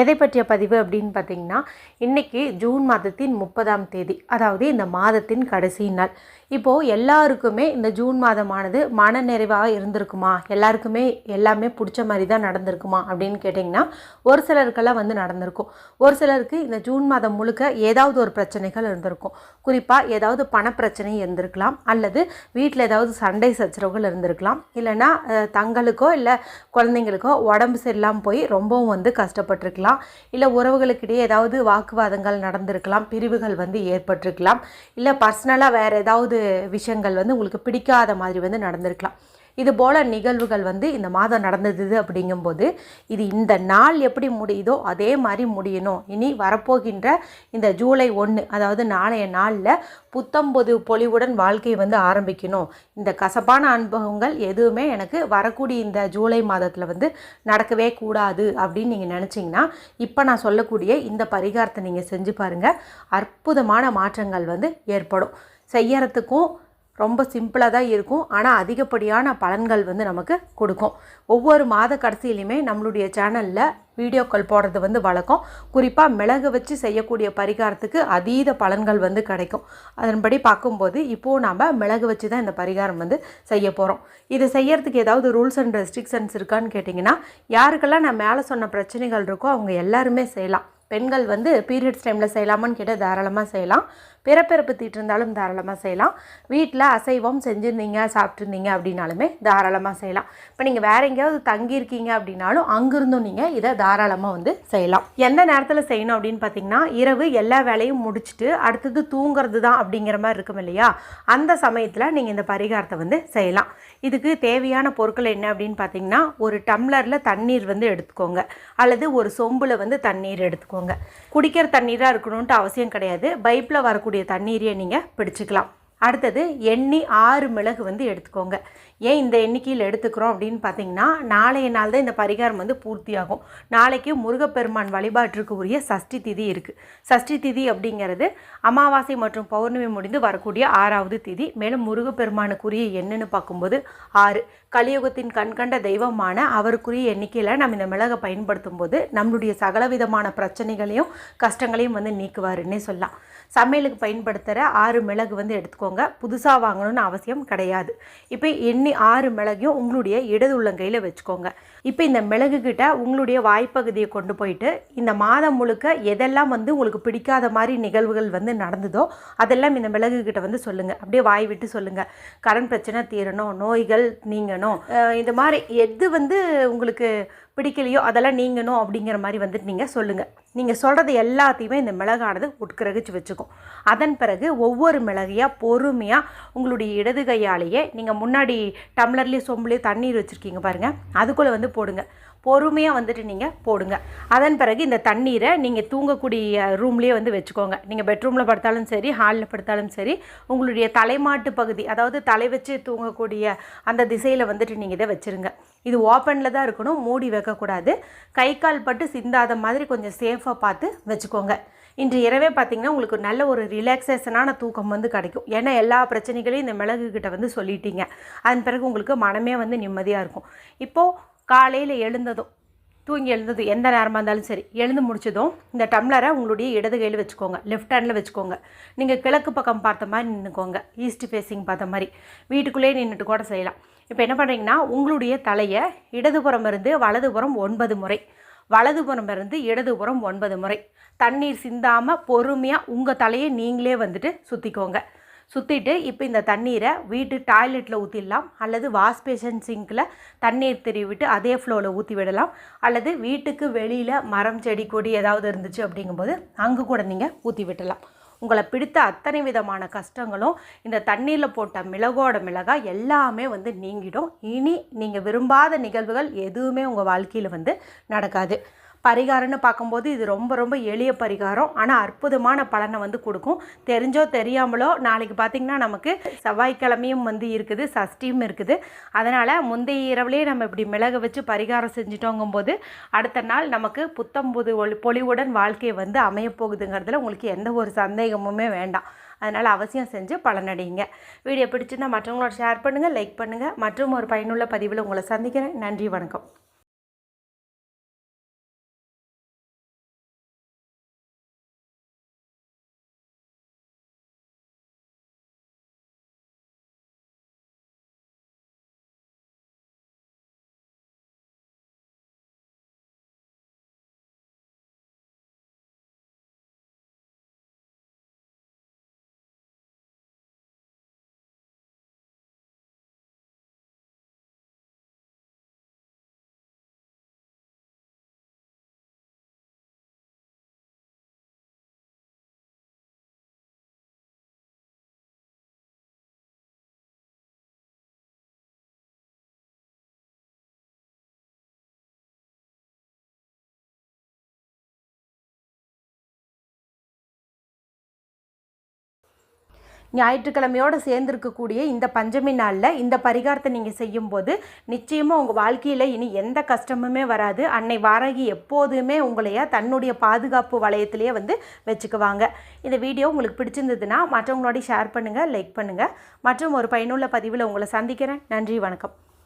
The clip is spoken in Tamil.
எதை பற்றிய பதிவு அப்படின்னு பார்த்தீங்கன்னா இன்றைக்கி ஜூன் மாதத்தின் முப்பதாம் தேதி அதாவது இந்த மாதத்தின் கடைசி நாள். இப்போது எல்லாருக்குமே இந்த ஜூன் மாதமானது மன நிறைவாக இருந்திருக்குமா? எல்லாருக்குமே எல்லாமே பிடிச்ச மாதிரி தான் நடந்திருக்குமா? அப்படின்னு கேட்டிங்கன்னா ஒரு சிலருக்கெல்லாம் வந்து நடந்திருக்கும். ஒரு சிலருக்கு இந்த ஜூன் மாதம் முழுக்க ஏதாவது ஒரு பிரச்சனைகள் இருந்திருக்கும். குறிப்பாக ஏதாவது பணப்பிரச்சனை இருந்திருக்கலாம் அல்லது வீட்டில் ஏதாவது சண்டை சச்சரவுகள் இருந்திருக்கலாம். இல்லைன்னா தங்களுக்கோ இல்லை குழந்தைங்களுக்கோ உடம்பு சரியில்லாமல் போய் ரொம்பவும் வந்து கஷ்டப்பட்டிருக்கலாம். இல்லை உறவுகளுக்கிடையே ஏதாவது வாக்குவாதங்கள் நடந்திருக்கலாம் பிரிவுகள் வந்து ஏற்பட்டிருக்கலாம். இல்லை பர்சனலாக வேறு ஏதாவது விஷயங்கள் வந்து உங்களுக்கு பிடிக்காத மாதிரி வந்து நடந்திருக்கலாம். இது போல் நிகழ்வுகள் வந்து இந்த மாதம் நடந்தது அப்படிங்கும்போது இது இந்த நாள் எப்படி முடியுதோ அதே மாதிரி முடியணும். இனி வரப்போகின்ற இந்த ஜூலை ஒன்று அதாவது நாளைய நாளில் புத்தம்பொது பொலிவுடன் வாழ்க்கையை வந்து ஆரம்பிக்கணும். இந்த கசப்பான அனுபவங்கள் எதுவுமே எனக்கு வரக்கூடிய இந்த ஜூலை மாதத்தில் வந்து நடக்கவே கூடாது அப்படின்னு நீங்கள் நினச்சிங்கன்னா இப்போ நான் சொல்லக்கூடிய இந்த பரிகாரத்தை நீங்கள் செஞ்சு பாருங்கள் அற்புதமான மாற்றங்கள் வந்து ஏற்படும். செய்யறதுக்கும் ரொம்ப சிம்பிளாக தான் இருக்கும். ஆனால் அதிகப்படியான பலன்கள் வந்து நமக்கு கொடுக்கும். ஒவ்வொரு மாத கடைசியிலையுமே நம்மளுடைய சேனலில் வீடியோக்கள் போடுறது வந்து வழக்கம். குறிப்பாக மிளகு வச்சு செய்யக்கூடிய பரிகாரத்துக்கு அதீத பலன்கள் வந்து கிடைக்கும். அதன்படி பார்க்கும்போது இப்போது நாம் மிளகு வச்சு தான் இந்த பரிகாரம் வந்து செய்ய போகிறோம் இது செய்யறதுக்கு ஏதாவது ரூல்ஸ் அண்ட் ரெஸ்ட்ரிக்ஷன்ஸ் இருக்கான்னு கேட்டிங்கன்னா யாருக்கெல்லாம் நான் மேலே சொன்ன பிரச்சனைகள் இருக்கோ அவங்க எல்லாருமே செய்யலாம். பெண்கள் வந்து பீரியட்ஸ் டைமில் செய்யலாமான்னு கேட்டால் தாராளமாக செய்யலாம். பிறப்பிறப்பு தீட்டு இருந்தாலும் தாராளமாக செய்யலாம். வீட்டில் அசைவம் செஞ்சுருந்தீங்க சாப்பிட்ருந்தீங்க அப்படின்னாலுமே தாராளமாக செய்யலாம். இப்போ நீங்கள் வேறு எங்கேயாவது தங்கியிருக்கீங்க அப்படின்னாலும் அங்கிருந்தும் நீங்கள் இதை தாராளமாக வந்து செய்யலாம். எந்த நேரத்தில் செய்யணும் அப்படின்னு பார்த்தீங்கன்னா இரவு எல்லா வேலையும் முடிச்சுட்டு அடுத்தது தூங்குறது தான் அப்படிங்கிற மாதிரி இருக்கும் இல்லையா? அந்த சமயத்தில் நீங்கள் இந்த பரிகாரத்தை வந்து செய்யலாம். இதுக்கு தேவையான பொருட்கள் என்ன அப்படின்னு பார்த்தீங்கன்னா ஒரு டம்ளரில் தண்ணீர் வந்து எடுத்துக்கோங்க. அல்லது ஒரு சொம்பில் வந்து தண்ணீர் எடுத்துக்கோங்க. குடிக்கிற தண்ணீராக இருக்கணுன்ட்டு அவசியம் கிடையாது. பைப்பில் வரக்கூடிய தண்ணீரையே நீங்கள் பிடிச்சிக்கலாம். அடுத்தது எண்ணி ஆறு மிளகு வந்து எடுத்துக்கோங்க. ஏன் இந்த எண்ணிக்கையில் எடுத்துக்கிறோம் அப்படின்னு பார்த்தீங்கன்னா நாளைய நாள் தான் இந்த பரிகாரம் வந்து பூர்த்தியாகும். நாளைக்கு முருகப்பெருமான் வழிபாட்டிற்கு உரிய சஷ்டி திதி இருக்குது சஷ்டி திதி அப்படிங்கிறது அமாவாசை மற்றும் பௌர்ணமி முடிந்து வரக்கூடிய ஆறாவது திதி. மேலும் முருகப்பெருமானுக்குரிய என்னன்னு பார்க்கும்போது ஆறு. கலியுகத்தின் கண்கண்ட தெய்வமான அவருக்குரிய எண்ணிக்கையில் நம்ம இந்த மிளகை பயன்படுத்தும் போது நம்மளுடைய சகலவிதமான பிரச்சனைகளையும் கஷ்டங்களையும் வந்து நீக்குவாருன்னே சொல்லலாம். சமையலுக்கு பயன்படுத்துகிற ஆறு மிளகு வந்து எடுத்துக்கோங்க. புதுசாக வாங்கணும்னு அவசியம் கிடையாது. இப்போ எண்ணி ஆறு மிளகையும் உங்களுடைய இடது உள்ளங்கையில் வச்சுக்கோங்க. இப்போ இந்த மிளகு கிட்ட உங்களுடைய வாய்ப்பகுதியை கொண்டு போயிட்டு இந்த மாதம் முழுக்க எதெல்லாம் வந்து உங்களுக்கு பிடிக்காத மாதிரி நிகழ்வுகள் வந்து நடந்ததோ அதெல்லாம் இந்த மிளகு கிட்ட வந்து சொல்லுங்கள் அப்படியே வாய் விட்டு சொல்லுங்கள் கடன் பிரச்சனை தீரணும் நோய்கள் நீங்கணும். இந்த மாதிரி எது வந்து உங்களுக்கு பிடிக்கலையோ அதெல்லாம் நீங்கணும் அப்படிங்கிற மாதிரி வந்துட்டு நீங்கள் சொல்லுங்கள் நீங்கள் சொல்கிறது எல்லாத்தையுமே இந்த மிளகானது உட்கிரகிச்சு வச்சுக்கும். அதன் பிறகு ஒவ்வொரு மிளகையாக பொறுமையாக உங்களுடைய இடது கையாலேயே நீங்கள் முன்னாடி டம்ளர்லேயே சொம்புலேயே தண்ணீர் வச்சுருக்கீங்க பாருங்கள் அதுக்குள்ளே வந்து போடுங்க. பொறுமையாக வந்துட்டு நீங்கள் போடுங்க. அதன் பிறகு இந்த தண்ணீரை நீங்கள் தூங்கக்கூடிய ரூம்லேயே வந்து வச்சுக்கோங்க. நீங்கள் பெட்ரூமில் படுத்தாலும் சரி ஹாலில் படுத்தாலும் சரி உங்களுடைய தலைமாட்டு பகுதி அதாவது தலை வச்சு தூங்கக்கூடிய அந்த திசையில் வந்துட்டு நீங்கள் இதை வச்சுருங்க. இது ஓப்பனில் தான் இருக்கணும் மூடி வைக்கக்கூடாது. கை கால் பட்டு சிந்தாத மாதிரி கொஞ்சம் சேஃபாக பார்த்து வச்சுக்கோங்க. இன்று இரவே பார்த்தீங்கன்னா உங்களுக்கு நல்ல ஒரு ரிலாக்ஸேஷனான தூக்கம் வந்து கிடைக்கும். ஏன்னா எல்லா பிரச்சனைகளையும் இந்த மிளகு கிட்ட வந்து சொல்லிட்டீங்க. அதன் பிறகு உங்களுக்கு மனமே வந்து நிம்மதியாக இருக்கும். இப்போது காலையில் எழுந்ததும் தூங்கி எழுந்ததும் எந்த நேரமாக இருந்தாலும் சரி எழுந்து முடிச்சதும் இந்த டம்ளரை உங்களுடைய இடது கையில் வச்சுக்கோங்க லெஃப்ட் ஹேண்டில் வச்சுக்கோங்க. நீங்கள் கிழக்கு பக்கம் பார்த்த மாதிரி நின்றுக்கோங்க ஈஸ்ட் ஃபேஸிங் பார்த்த மாதிரி. வீட்டுக்குள்ளேயே நின்றுட்டு கூட செய்யலாம். இப்போ என்ன பண்ணுறீங்கன்னா உங்களுடைய தலையை இடதுபுறம் இருந்து வலதுபுறம் ஒன்பது முறை. வலதுபுறம் இருந்து இடதுபுறம் ஒன்பது முறை. தண்ணீர் சிந்தாமல் பொறுமையாக உங்கள் தலையை நீங்களே வந்துட்டு சுற்றிக்கோங்க சுற்றிட்டு இப்போ இந்த தண்ணீரை வீட்டு டாய்லெட்டில் ஊற்றிடலாம் அல்லது வாஷ் பேஷன் சிங்கில் தண்ணீர் திருவிட்டு அதே ஃப்ளோவில் ஊற்றி விடலாம் அல்லது வீட்டுக்கு வெளியில் மரம் செடி கொடி ஏதாவது இருந்துச்சு அப்படிங்கும்போது அங்கே கூட நீங்கள் ஊற்றி விடலாம் உங்களை பிடித்த அத்தனை விதமான கஷ்டங்களும் இந்த தண்ணீரில் போட்ட மிளகோட மிளகா எல்லாமே வந்து நீங்கிடும். இனி நீங்கள் விரும்பாத நிகழ்வுகள் எதுவுமே உங்கள் வாழ்க்கையில் வந்து நடக்காது. பரிகாரம்னு பார்க்கும்போது இது ரொம்ப ரொம்ப எளிய பரிகாரம். ஆனால் அற்புதமான பலனை வந்து கொடுக்கும். தெரிஞ்சோ தெரியாமலோ நாளைக்கு பார்த்திங்கன்னா நமக்கு செவ்வாய்க்கிழமையும் வந்து இருக்குது சஷ்டியும் இருக்குது. அதனால் முந்தைய இரவுலேயே நம்ம இப்படி மிளகு வச்சு பரிகாரம் செஞ்சிட்டோங்கும்போது அடுத்த நாள் நமக்கு புத்தம் புது ஒளி பொலிவுடன் வாழ்க்கையை வந்து அமையப்போகுதுங்கிறதுல உங்களுக்கு எந்த ஒரு சந்தேகமுமே வேண்டாம். அதனால் அவசியம் செஞ்சு பலனடைங்க வீடியோ பிடிச்சிருந்தால் மற்றவங்களோட ஷேர் பண்ணுங்கள் லைக் பண்ணுங்கள் மற்றும் ஒரு பயனுள்ள பதிவில் உங்களை சந்திக்கிறேன். நன்றி வணக்கம். ஞாயிற்றுக்கிழமையோடு சேர்ந்துருக்கக்கூடிய இந்த பஞ்சமி நாளில் இந்த பரிகாரத்தை நீங்கள் செய்யும்போது நிச்சயமாக உங்கள் வாழ்க்கையில் இனி எந்த கஷ்டமுமே வராது. அன்னை வாரகி எப்போதுமே உங்களைய தன்னுடைய பாதுகாப்பு வளையத்திலேயே வந்து வச்சுக்குவாங்க. இந்த வீடியோ உங்களுக்கு பிடிச்சிருந்ததுன்னா மற்றவங்களோட ஷேர் பண்ணுங்கள் லைக் பண்ணுங்கள் மற்றும் ஒரு பயனுள்ள பதிவில் உங்களை சந்திக்கிறேன். நன்றி வணக்கம்.